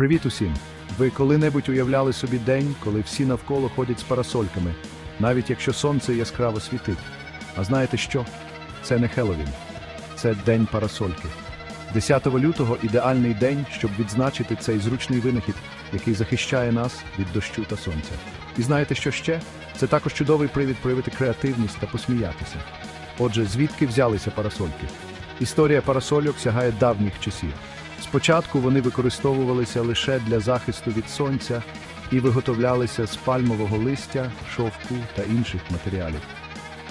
Привіт усім! Ви коли-небудь уявляли собі день, коли всі навколо ходять з парасольками, навіть якщо сонце яскраво світить. А знаєте що? Це не Хеллоуін. Це День парасольки. 10 лютого ідеальний день, щоб відзначити цей зручний винахід, який захищає нас від дощу та сонця. І знаєте, що ще? Це також чудовий привід проявити креативність та посміятися. Отже, звідки взялися парасольки? Історія парасольок сягає давніх часів. Спочатку вони використовувалися лише для захисту від сонця і виготовлялися з пальмового листя, шовку та інших матеріалів.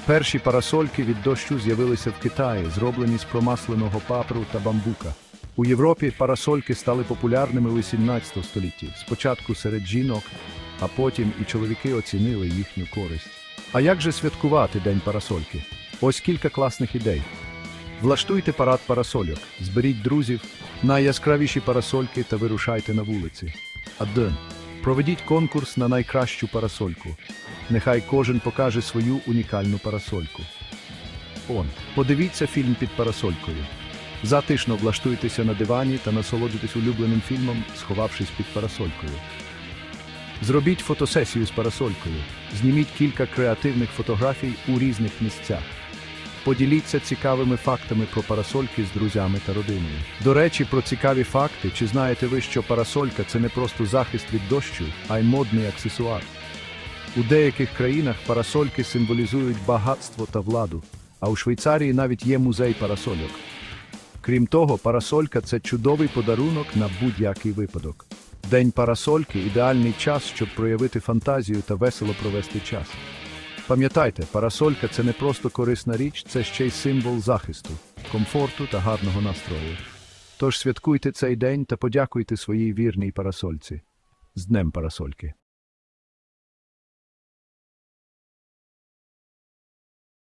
Перші парасольки від дощу з'явилися в Китаї, зроблені з промасленого папру та бамбука. У Європі парасольки стали популярними у 18 столітті, спочатку серед жінок, а потім і чоловіки оцінили їхню користь. А як же святкувати День парасольки? Ось кілька класних ідей. Влаштуйте парад парасольок, зберіть друзів, найяскравіші парасольки та вирушайте на вулиці. Один. Проведіть конкурс на найкращу парасольку. Нехай кожен покаже свою унікальну парасольку. Он. Подивіться фільм під парасолькою. Затишно влаштуйтеся на дивані та насолоджуйтесь улюбленим фільмом, сховавшись під парасолькою. Зробіть фотосесію з парасолькою. Зніміть кілька креативних фотографій у різних місцях. Поділіться цікавими фактами про парасольки з друзями та родиною. До речі, про цікаві факти, чи знаєте ви, що парасолька це не просто захист від дощу, а й модний аксесуар. У деяких країнах парасольки символізують багатство та владу, а у Швейцарії навіть є музей парасольок. Крім того, парасолька це чудовий подарунок на будь-який випадок. День парасольки ідеальний час, щоб проявити фантазію та весело провести час. Пам'ятайте, парасолька це не просто корисна річ, це ще й символ захисту, комфорту та гарного настрою. Тож святкуйте цей день та подякуйте своїй вірній парасольці. З Днем парасольки!